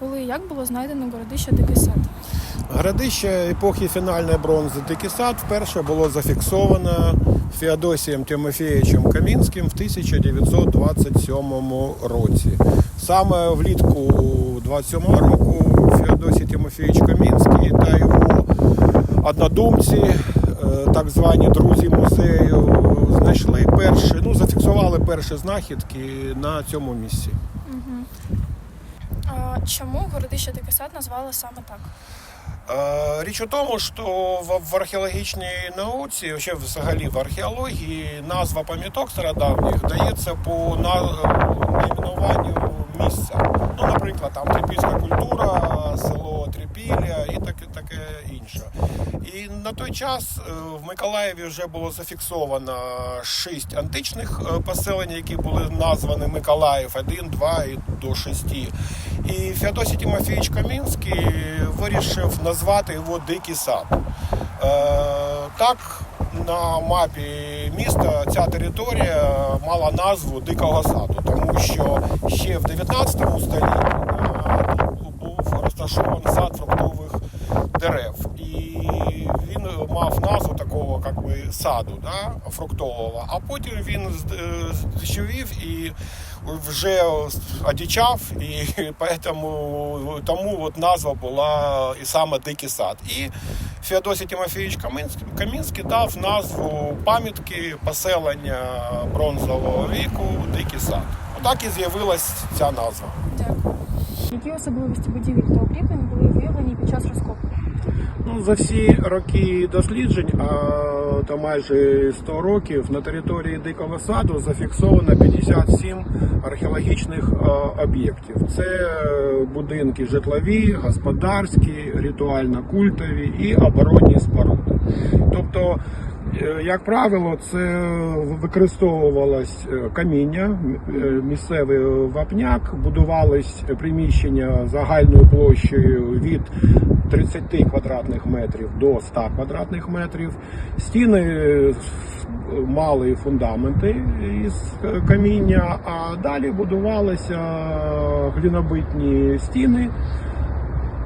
коли і як було знайдено городище Дикий Сад? Городище епохи фінальної бронзи Дикий сад вперше було зафіксовано Феодосієм Тимофійовичем Камінським в 1927 році. Саме влітку 27 року Феодосій Тимофійович Камінський та його однодумці, е, так звані друзі музею, знайшли перші, ну зафіксували перші знахідки на цьому місці. Чому городище Дикий Сад назвали саме так? Е, Річ у тому, що в, археологічній науці, ще взагалі в археології, назва пам'яток стародавніх дається по на, найменуванню місця. Ну, наприклад, там трипільська культура, село Трипілля і таке, таке інше. І на той час е, в Миколаєві вже було зафіксовано шість античних е, поселень, які були названі Миколаїв 1, 2 і до 6. І Феодосій Тимофійович Камінський вирішив назвати його Дикий сад. Е, так, на мапі міста ця територія мала назву Дикого саду, тому що ще в 19 столітті е, був розташований сад фруктових дерев. І він мав назву такого як би, саду да, фруктового, а потім він з- здешевів і вже одичав, і поэтому, тому от назва була і саме Дикий сад. І Феодосій Тимофійович Камінський, Камінський дав назву пам'ятки поселення бронзового віку Дикий сад. Отак і з'явилась ця назва. Дякую. Які особливості будівель та укріплень були виявлені під час розкопу? Ну, за всі роки досліджень, а то майже 100 років, на території Дикого саду зафіксовано 57 археологічних е, об'єктів. Це е, будинки житлові, господарські, ритуально-культові і оборонні споруди. Тобто, як правило, це використовувалось е, каміння, е, місцевий вапняк, будувались приміщення загальною площею від 30 квадратних метрів до 100 квадратних метрів. Стіни е, мали фундаменти із е, каміння, а далі будувалися глинобитні стіни.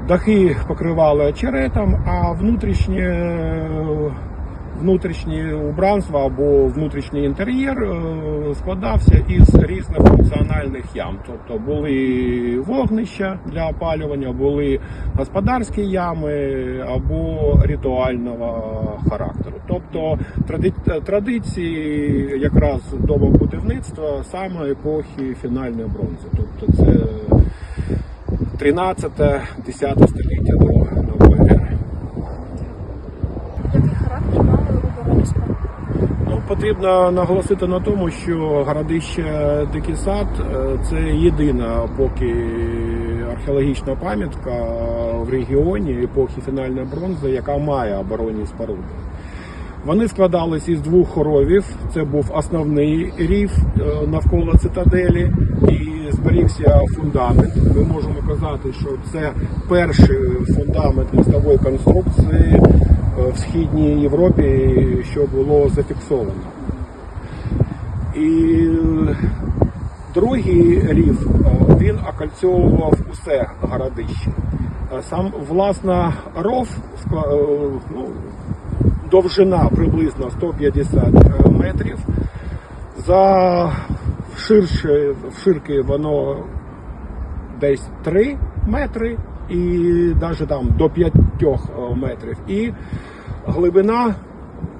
Дахи покривали очеретом, а внутрішнє, внутрішнє убранство або внутрішній інтер'єр е, складався із різних функціональних ям. Тобто були вогнища для опалювання, були господарські ями або ритуального характеру. Тобто тради- традиції якраз домобудівництва саме епохи фінальної бронзи. Тобто це 13-10 століття до нової ери. Який характер мали оборонні споруди? Ну, потрібно наголосити на тому, що городище Дикий сад е, це єдина поки археологічна пам'ятка в регіоні епохи фінальної бронзи, яка має оборонні споруди. Вони складались із двох хоровів. Це був основний рів е, навколо цитаделі, і зберігся фундамент. Ми можемо казати, що це перший фундамент мостової конструкції в східній Європі, що було зафіксовано. І е, другий рів е, він окольцьовував усе городище. Е, Сам власна ров е, ну, довжина приблизно 150 метрів. За ширше, вширки воно десь 3 метри і навіть там до 5 метрів. І глибина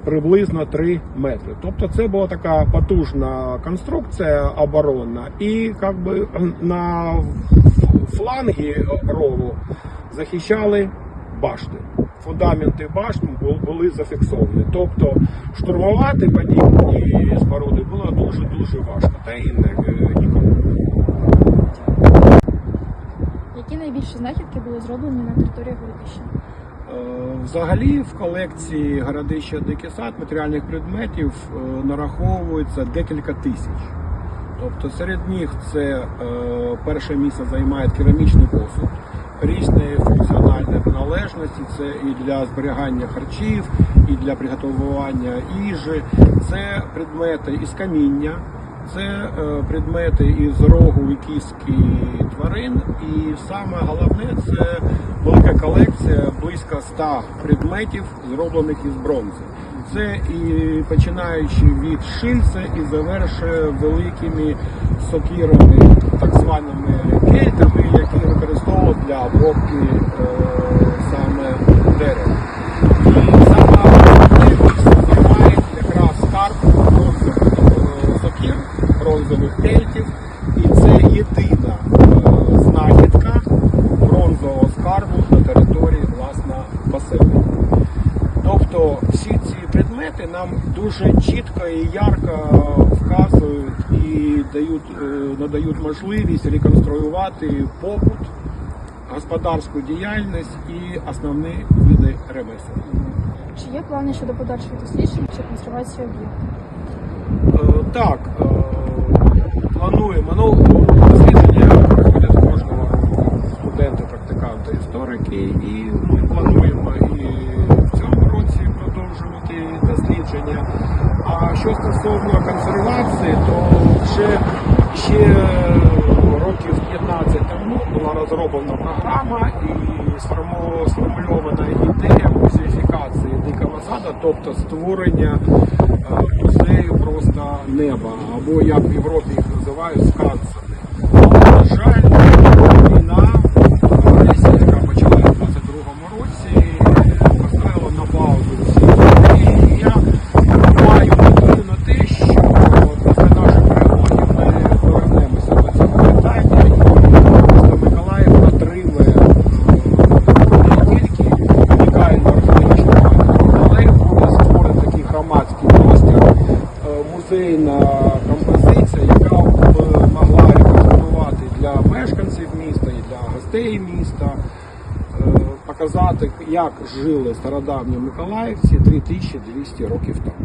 приблизно 3 метри. Тобто це була така потужна конструкція оборонна, і як би на флангі рову захищали башти. Фундаменти башт були зафіксовані. Тобто штурмувати подібні споруди було дуже дуже важко, та не е, нікому. Які найбільші знахідки були зроблені на території городища? Е, Взагалі в колекції городища Дикий сад матеріальних предметів е, нараховується декілька тисяч. Тобто серед них це е, перше місце займає керамічний посуд різної функціональної приналежності. Це і для зберігання харчів, і для приготування їжі. Це предмети із каміння, це е, предмети із рогу і кістки тварин. І саме головне це велика колекція близько 100 предметів, зроблених із бронзи. Це і починаючи від шильця і завершує великими сокирами, так званими кейтами, які використовують для обробки е, саме дерева. І саме активність займає якраз скарб бронзових е, сокир, бронзових кейтів. І це єдина е, знахідка бронзового скарбу на території власне басейну. Тобто всі ці предмети нам дуже чітко і ярко вказують і дають, е, надають можливість реконструювати побут, господарську діяльність і основні види ремесел. Чи є плани щодо подальших досліджень чи консервації об'єкту? Е, Так, плануємо. Ну, дослідження проходять кожного року студенти, практиканти, історики, і ми плануємо і в цьому році продовжувати дослідження. А що стосовно консервації, то вже ще років 15 тому була розроблена програма і сформульована ідея музеїфікації дикого сада, тобто створення е, неба, або як в Європі їх називають скансени. На жаль, музейна композиція, яка б могла рекомендувати для мешканців міста і для гостей міста. е, Показати, як жили стародавні миколаївці 3200 років тому.